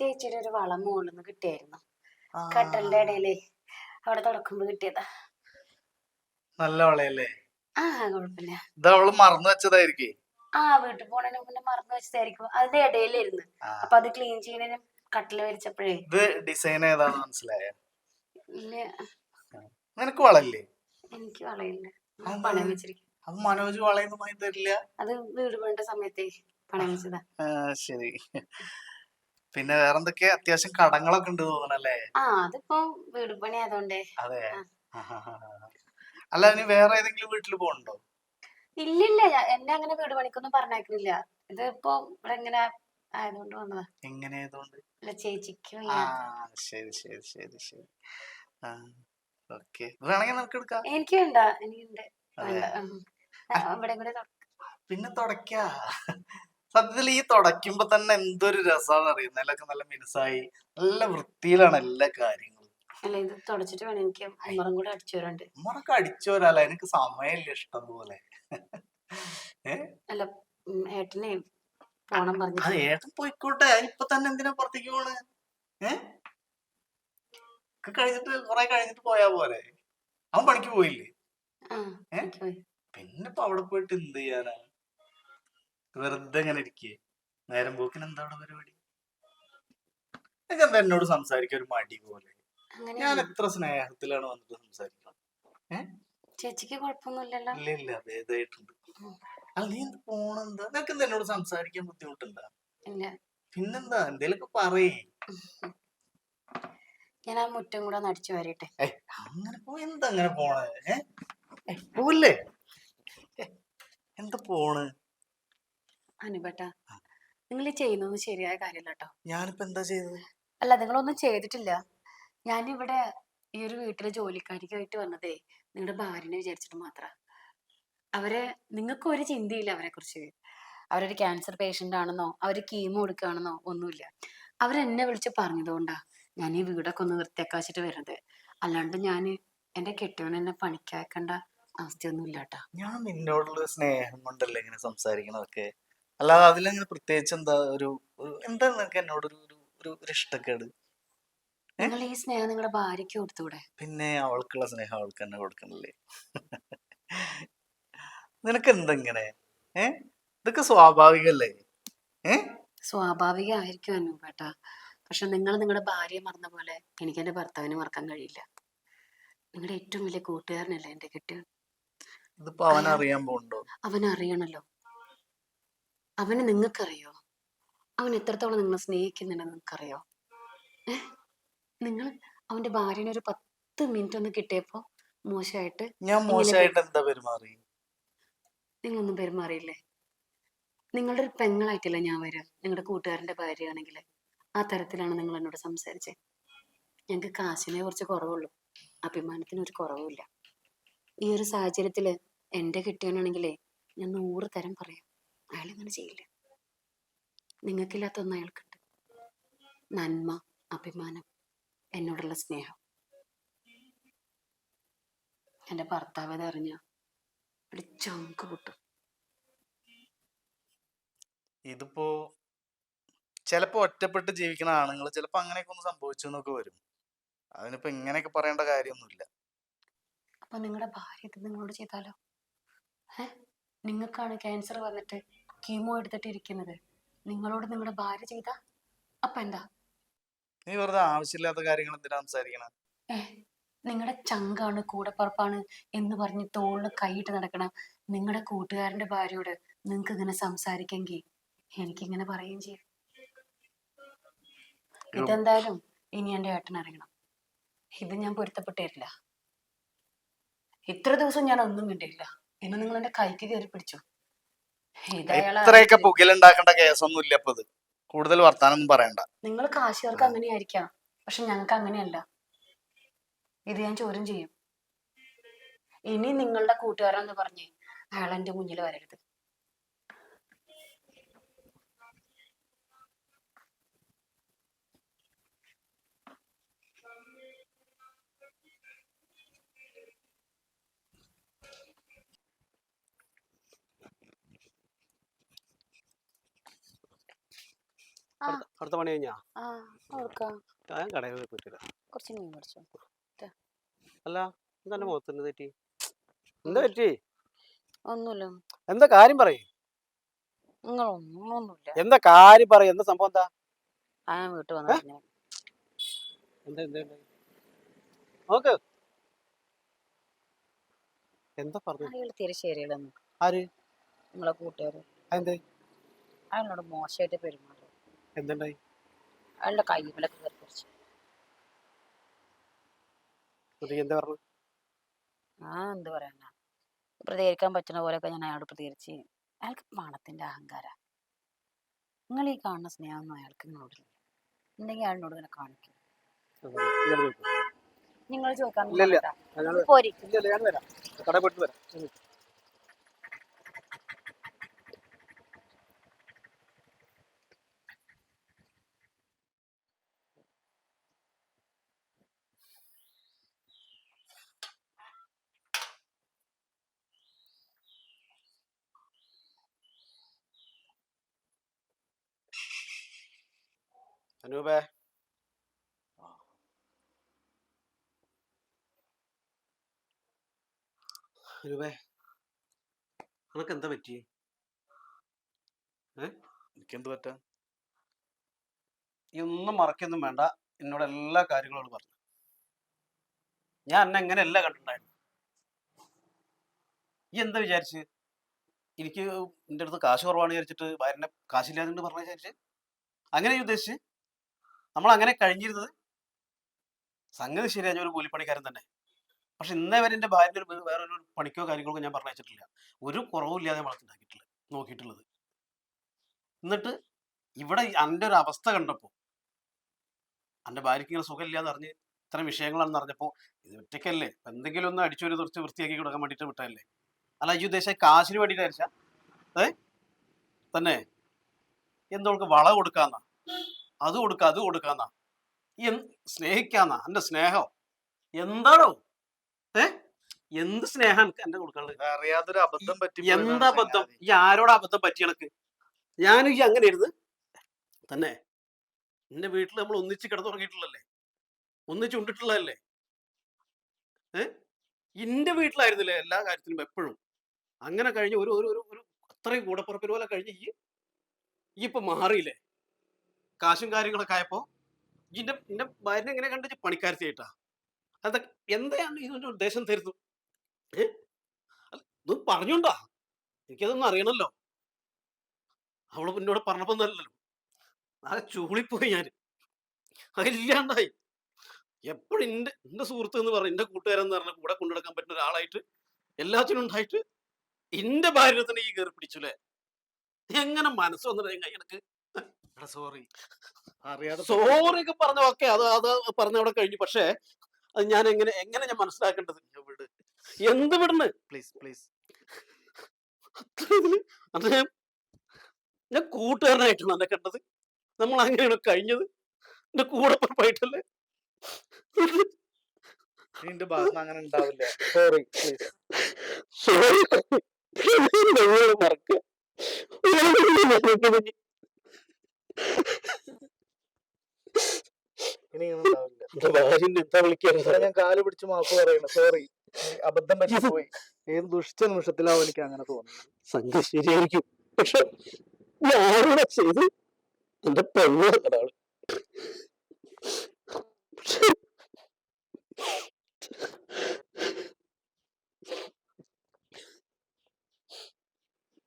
അതെ. ചേച്ചിയുടെ ഒരു വളം മുകളിൽ നിന്ന് കിട്ടിയായിരുന്നു കട്ടലിന്റെ ഇടയിലേ അവിടെ തുടക്കുമ്പോ കിട്ടിയതാ. നല്ല വളയല്ലേ? ആ കുഴപ്പമില്ല ഇത് അവൾ മറന്നു വെച്ചതായിരിക്കേ? ആ വീട്ടിൽ പോണതിന് മുന്നേ മറന്നു വെച്ചതായിരിക്കും. അതിന്റെ ഇടയിലിരുന്ന് ആ, അപ്പൊ അത് ക്ലീൻ ചെയ്യുന്നതിന് കട്ടിൽ വരിച്ചപ്പോഴേ. ഇത് ഡിസൈൻ ഏതാന്ന് മനസ്സിലായ? നിനക്ക് വളയില്ലേ? എനിക്ക് വളയില്ല? പണയം വെച്ചിരിക്കും. അപ്പൊ മനോജ് വളയൊന്നും വാങ്ങി തരില്ല? അത് വീട് വേണ്ട സമയത്തേ പണയം വെച്ചതാ. ശരി. പിന്നെ വേറെന്തൊക്കെ? അത്യാവശ്യം കടങ്ങളൊക്കെ ഉണ്ട് തോന്നണല്ലേ ആ അതിപ്പോ വീട് പണി ആയതുകൊണ്ടേ അതെ. അല്ല ഇനി വേറെ ഏതെങ്കിലും വീട്ടിൽ പോകണ്ടോ ഇല്ലില്ല എന്നെ അങ്ങനെ വീട് പണിക്കൊന്നും പറഞ്ഞേക്കുന്നില്ല ഇത് ഇപ്പൊ ഇവിടെ ഇങ്ങനെ ആയതുകൊണ്ട് വന്നതാ. എങ്ങനെ ആയതുകൊണ്ട് അല്ല ചേച്ചിക്ക് ശരി ശരി ശരി ശരി. ഓക്കെ. വേണമെങ്കിൽ നമുക്ക് എടുക്കാം? എനിക്ക് വേണ്ട എനിക്കുണ്ട്. ഇവിടെ കൂടെ പിന്നെ തുടയ്ക്ക സത്യത്തിൽ ഈ തുടയ്ക്കുമ്പോ തന്നെ എന്തൊരു രസമാണ് അറിയുന്നത് എല്ലാം നല്ല മിനുസായി നല്ല വൃത്തിയിലാണ് എല്ലാ കാര്യങ്ങളും. അല്ല ഇത് തുടച്ചിട്ട് വേണം. എനിക്ക് ഉമ്മറും കൂടെ അടിച്ചോരല്ല എനിക്ക് സമയമില്ല ഇഷ്ടം പോലെ. ഏ? അല്ല ഉം, ഏട്ടനെ പോണം അത് പറഞ്ഞിട്ട് ഏട്ടൻ പോയിക്കോട്ടെ. ഇപ്പൊ തന്നെ എന്തിനാ പുറത്തേക്ക് പോണ്? ഏ? ഒക്കെ കഴിഞ്ഞിട്ട് കുറെ കഴിഞ്ഞിട്ട് പോയാ പോരെ? അവൻ പണിക്ക് പോയില്ലേ? ആ ഏ? എനിക്ക് പോയി. പിന്നെ ഇപ്പൊ അവിടെ പോയിട്ട് എന്ത് ചെയ്യാനാ? വെറുതെ ഇങ്ങനെ ഇരിക്കേ? നേരം പോക്കിന് എന്താ അവിടെ പരിപാടി? എന്താ എന്നോട് സംസാരിക്ക ഒരു മടി പോലെ. ഞാൻ എത്ര സ്നേഹത്തിലാണ് വന്നിട്ട് സംസാരിക്കണം ചേച്ചിക്ക് കുഴപ്പമൊന്നുമില്ലല്ലോ? ഇല്ല ഇല്ല ഭേദമായിട്ടുണ്ട്. അല്ല നീ എന്ത് പോണെന്താ? നിനക്ക് എന്താ എന്നോട് സംസാരിക്കാൻ ബുദ്ധിമുട്ടുണ്ടാ? പിന്നെന്താ? എന്തേലൊക്കെ പറയേ. ഞാൻ ആ മുറ്റം കൂടെ നടിച്ചു വരട്ടെ. അങ്ങനെ പോയി എന്താ അങ്ങനെ പോണേ? ഏ എന്താ പോണ്? അനുപേട്ട നിങ്ങൾ ഈ ചെയ്യുന്നതൊന്നും ശരിയായ കാര്യമല്ല കേട്ടോ ഞാനിപ്പോ എന്താ ചെയ്തത് അല്ല നിങ്ങളൊന്നും ചെയ്തിട്ടില്ല. ഞാനിവിടെ ഈ ഒരു വീട്ടിലെ ജോലിക്കാരിക്കായിട്ട് വന്നതേ നിങ്ങളുടെ ഭാര്യനെ വിചാരിച്ചിട്ട് മാത്ര. അവരെ നിങ്ങൾക്ക് ഒരു ചിന്തയില്ല അവരെ കുറിച്ച് അവരൊരു ക്യാൻസർ പേഷ്യന്റ് ആണെന്നോ അവർ കീമോ കൊടുക്കുകയാണെന്നോ ഒന്നുമില്ല. അവരെന്നെ വിളിച്ച് പറഞ്ഞതുകൊണ്ടാ ഞാൻ ഈ വീടൊക്കെ ഒന്ന് വൃത്തിയാക്കാച്ചിട്ട് വരുന്നത്. അല്ലാണ്ട് ഞാൻ എന്റെ കെട്ടിയവൻ എന്നെ പണിക്കയക്കേണ്ട അവസ്ഥയൊന്നും ഇല്ല കേട്ടാ ഞാൻ നിന്നോടുള്ള സ്നേഹം കൊണ്ടല്ലേ ഇങ്ങനെ സംസാരിക്കണതൊക്കെ? അല്ലാതെ അതിലങ്ങനെ പ്രത്യേകിച്ച് എന്താ ഒരു ഒരു- എന്താ നിനക്ക് എന്നോട് ഒരു ഒരു ഒരു ഇഷ്ടക്കേട്? നിങ്ങൾ ഈ സ്നേഹം നിങ്ങളുടെ ഭാര്യയ്ക്ക് കൊടുത്തൂടെ? പിന്നെ അവൾക്കുള്ള സ്നേഹം അവൾക്ക് തന്നെ കൊടുക്കണല്ലേ? നിനക്ക് എന്തെങ്ങനെ ഏ? ഇതൊക്കെ സ്വാഭാവികല്ലേ? ഏ? സ്വാഭാവികമായിരിക്കും കേട്ടാ പക്ഷെ നിങ്ങൾ നിങ്ങളുടെ ഭാര്യയെ മറന്ന പോലെ എനിക്ക് എന്റെ ഭർത്താവിനെ മറക്കാൻ കഴിയില്ല. നിങ്ങളുടെ ഏറ്റവും വലിയ കൂട്ടുകാരനല്ലേ എന്റെ കെട്ടിയവൻ ഇതിപ്പോ അവൻ അറിയാൻ പോണ്ടോ അവൻ അറിയണല്ലോ അവനെ നിങ്ങൾക്കറിയോ? അവൻ എത്രത്തോളം നിങ്ങളെ സ്നേഹിക്കുന്നുണ്ടെന്ന് നിങ്ങൾക്കറിയോ? നിങ്ങൾ അവന്റെ ഭാര്യനെ ഒരു പത്ത് മിനിറ്റ് ഒന്ന് കിട്ടിയപ്പോ മോശമായിട്ട് ഞാൻ മോശമായിട്ട് എന്താ പെരുമാറി നിങ്ങളൊന്നും പെരുമാറിയില്ലേ? നിങ്ങളുടെ ഒരു പെങ്ങളായിട്ടില്ല ഞാൻ വരാം. നിങ്ങളുടെ കൂട്ടുകാരന്റെ ഭാര്യയാണെങ്കിൽ ആ തരത്തിലാണ് നിങ്ങൾ എന്നോട് സംസാരിച്ചത് ഞങ്ങൾക്ക് കാശിനെ കുറച്ച് കുറവുള്ളൂ. അഭിമാനത്തിന് ഒരു കുറവുമില്ല. ഈ ഒരു സാഹചര്യത്തിൽ എന്റെ കിട്ടിയവനാണെങ്കിലേ ഞാൻ നൂറ് തരം പറയാം. അയാൾ ഇങ്ങനെ ചെയ്യില്ല. നിങ്ങൾക്കില്ലാത്ത ഒന്ന് അയാൾക്കുണ്ട് നന്മ അഭിമാനം എന്നോടുള്ള സ്നേഹം. എന്റെ ഭർത്താവ് അതറിഞ്ഞ ഒരു ചങ്ക് പൊട്ടും. ഇതിപ്പോ ചിലപ്പോ ഒറ്റപ്പെട്ട് ജീവിക്കുന്ന ആണുങ്ങൾ ചിലപ്പോ അങ്ങനെയൊക്കെ ഒന്ന് സംഭവിച്ചു എന്നൊക്കെ വരും. അതിനിപ്പോ ഇങ്ങനെയൊക്കെ പറയേണ്ട കാര്യമൊന്നുമില്ല. അപ്പൊ നിങ്ങളുടെ ഭാര്യ ഇത് നിങ്ങളോട് ചെയ്താലോ? നിങ്ങൾക്കാണ് ക്യാൻസർ വന്നിട്ട് കീമോ എടുത്തിട്ട് ഇരിക്കുന്നത് നിങ്ങളോട് നിങ്ങളുടെ ഭാര്യ ചെയ്ത അപ്പൊ എന്താ? നീ വെറുതെ ആവശ്യമില്ലാത്ത കാര്യങ്ങൾ എന്തിനാ സംസാരിക്കണ? നിങ്ങളുടെ ചങ്കാണ് കൂടപ്പറപ്പാണ് എന്ന് പറഞ്ഞ് തോളിൽ കൈയിട്ട് നടക്കണ നിങ്ങളുടെ കൂട്ടുകാരന്റെ ഭാര്യയോട് നിങ്ങൾക്ക് ഇങ്ങനെ സംസാരിക്കെങ്കിൽ എനിക്കിങ്ങനെ പറയുകയും ചെയ്യും. ഇതെന്തായാലും ഇനി എന്റെ ഏട്ടൻ അറിയണം. ഇത് ഞാൻ പൊരുത്തപ്പെട്ടില്ല ഇത്ര ദിവസം ഞാൻ ഒന്നും കണ്ടില്ല ഇന്ന് നിങ്ങൾ എന്റെ കൈക്ക് കയറി പിടിച്ചു. ഇത്രയൊക്കെ. പുകയിലുണ്ടാക്കേണ്ട കേസൊന്നും ഇല്ല ഇപ്പൊ ഇത്. കൂടുതൽ വർത്താനൊന്നും പറയണ്ട. നിങ്ങൾ കാശുകാർക്ക് അങ്ങനെയായിരിക്കാം. പക്ഷെ ഞങ്ങൾക്ക് അങ്ങനെയല്ല. ഇത് ഞാൻ ചോദ്യം ചെയ്യും. ഇനി നിങ്ങളുടെ കൂട്ടുകാരെന്ന് പറഞ്ഞ് അയാൾ എന്റെ മുന്നിൽ വരരുത്. ആ അടുത്ത പണി കഴിഞ്ഞാ? ആ ഓർക്കാ ഞാൻ കടയിൽ പോയി പറ്റില്ല കുറച്ച് മീൻ മേടിച്ചോ. അല്ല എന്താ എന്റെ മുഖത്തിന് തെറ്റി? എന്താ പറ്റി? ഒന്നുമില്ല. എന്താ കാര്യം പറയും. എന്താ കാര്യം പറയും. എന്താ സംഭവം എന്താ? ആ വീട്ടിൽ വന്നു എന്താ എന്താ? നോക്ക്. എന്താ പറഞ്ഞു? അയാൾ ആര്? നമ്മളെ കൂട്ടുകാര്. അയാളോട് മോശമായിട്ട് പെരുമാറും. എന്തുണ്ടായി? അയാളുടെ കൈമലൊക്കെ കയറി കുറച്ച് എന്താ പറഞ്ഞു? ആ എന്ത് പറയാനാ. പ്രതികരിക്കാൻ പറ്റുന്ന പോലെയൊക്കെ ഞാൻ അയാളോട് പ്രതികരിച്ച്. അയാൾക്ക് പണത്തിന്റെ അഹങ്കാര. നിങ്ങൾ ഈ കാണുന്ന സ്നേഹമൊന്നും അയാൾക്ക് നിങ്ങളോടില്ല ഉണ്ടെങ്കിൽ അയാളിനോട് ഇങ്ങനെ കാണിക്കും. നിങ്ങൾ ചോദിക്കാൻ പോരി. ഇല്ല ഇല്ല ഞാൻ വരാം. കടയിൽ വരാം. അനൂപേ അനൂപേ. നിനക്ക് എന്താ പറ്റി എനിക്കെന്ത് പറ്റാ? ഒന്നും മറക്കൊന്നും വേണ്ട. എന്നോട് എല്ലാ കാര്യങ്ങളും പറഞ്ഞു. ഞാൻ എന്നെ എങ്ങനെയല്ല കണ്ടിട്ടുണ്ടായിരുന്നു ഈ എന്താ വിചാരിച്ച്? എനിക്ക് എന്റെ അടുത്ത് കാശ് കുറവാണ് വിചാരിച്ചിട്ട് ഭാര്യനെ കാശില്ലാതെ പറഞ്ഞ വിചാരിച്ച്? അങ്ങനെ ഉദ്ദേശിച്ച്? നമ്മൾ അങ്ങനെ കഴിഞ്ഞിരുന്നത് സംഗതി ശരിയാ ഞാൻ ഒരു കൂലിപ്പണിക്കാരൻ തന്നെ. പക്ഷെ ഇന്നേ വരെ എന്റെ ഭാര്യന്റെ ഒരു വേറൊരു പണിക്കോ കാര്യങ്ങൾക്കോ ഞാൻ പറഞ്ഞയച്ചിട്ടില്ല ഒരു കുറവില്ലാതെ വളർത്തിണ്ടാക്കിയിട്ടില്ല നോക്കിയിട്ടുള്ളത്. എന്നിട്ട് ഇവിടെ എന്റെ ഒരു അവസ്ഥ കണ്ടപ്പോൾ എന്റെ ഭാര്യയ്ക്ക് ഇങ്ങനെ സുഖമില്ലാന്ന് അറിഞ്ഞ് ഇത്തരം വിഷയങ്ങളാണെന്ന് അറിഞ്ഞപ്പോൾ ഇത് ഒറ്റയ്ക്കല്ലേ? എന്തെങ്കിലും ഒന്ന് അടിച്ചു ഒരു തുറച്ച് വൃത്തിയാക്കി കൊടുക്കാൻ വേണ്ടിയിട്ട് വിട്ടല്ലേ അല്ല ഈ ഉദ്ദേശം കാശിന് വേണ്ടിയിട്ട് ഏ? തന്നെ? എന്തോൾക്ക് വള കൊടുക്കാന്ന. അത് കൊടുക്ക അത് കൊടുക്കാന്ന സ്നേഹിക്കാന്ന എന്റെ സ്നേഹം. എന്താണോ ഏ? എന്ത് സ്നേഹം എനിക്ക് എന്റെ കൊടുക്കാനുള്ളത്? അറിയാതൊരു അബദ്ധം പറ്റി എന്താ അബദ്ധം? ഈ ആരോട് അബദ്ധം പറ്റി എനക്ക് ഞാനും ഈ അങ്ങനെ ഇരുന്ന് തന്നെ. എന്റെ വീട്ടിൽ നമ്മൾ ഒന്നിച്ച് കിടന്നുറങ്ങിയിട്ടുള്ളല്ലേ ഒന്നിച്ച് ഉണ്ടിട്ടുള്ളതല്ലേ? ഏ? എന്റെ വീട്ടിലായിരുന്നില്ലേ എല്ലാ കാര്യത്തിലും എപ്പോഴും? അങ്ങനെ കഴിഞ്ഞ് ഒരു ഒരു ഒരു അത്രയും കൂടപ്പുറപ്പിന് പോലെ കഴിഞ്ഞ് ഈ ഇപ്പൊ മാറിയില്ലേ? കാശും കാര്യങ്ങളൊക്കെ ആയപ്പോ ഇന്റെ എന്റെ ഭാര്യനെ എങ്ങനെ പണിക്കാരി പണിക്കാരത്തിയായിട്ടാ അത് എന്താണ് ഇതിന്റെ ഉദ്ദേശം തരുന്നു ഏ? പറഞ്ഞോണ്ടാ? എനിക്കതൊന്നും അറിയണല്ലോ. അവൾ എന്നോട് പറഞ്ഞപ്പോ നല്ലല്ലോ ആകെ ചൂളിപ്പോയി ഞാൻ അതില്ലാണ്ടായി. എപ്പോഴും എന്റെ എന്റെ സുഹൃത്ത് എന്ന് പറഞ്ഞ എന്റെ കൂട്ടുകാരൻ എന്ന് പറഞ്ഞ കൂടെ കൊണ്ടുനടക്കാൻ പറ്റുന്ന ഒരാളായിട്ട് എല്ലാത്തിനും ഉണ്ടായിട്ട് എന്റെ ഭാര്യ ഈ കയറി പിടിച്ചുല്ലേ? എങ്ങനെ മനസ്സ് വന്നിട്ട് എനിക്ക് സോറി. അറിയാതെ സോറി ഒക്കെ പറഞ്ഞ ഓക്കെ അത് അത് പറഞ്ഞ അവിടെ കഴിഞ്ഞു. പക്ഷേ അത് ഞാൻ എങ്ങനെ എങ്ങനെ ഞാൻ മനസ്സിലാക്കേണ്ടത്? വീട്. എന്ത് വിടുന്നു പ്ലീസ് പ്ലീസ്. അദ്ദേഹം ഞാൻ കൂട്ടുകാരനായിട്ടാണ് എന്നെ കണ്ടത്. നമ്മൾ അങ്ങനെയാണ് കഴിഞ്ഞത്. എന്റെ കൂടെ പുറപ്പായിട്ടല്ലേ നിന്റെ ഭാഗത്ത് അങ്ങനെ ഉണ്ടാവില്ല. Sorry sorry. ഞാൻ കാൽ പിടിച്ച് മാപ്പ് പറയുന്നു സോറി അബദ്ധം പറ്റിപ്പോയി. ഏത് ദുഷ്ട നിമിഷത്തിലാവും എനിക്ക് അങ്ങനെ തോന്നുന്നു ശരിയായിരിക്കും. പക്ഷെ ഞാനിവിടെ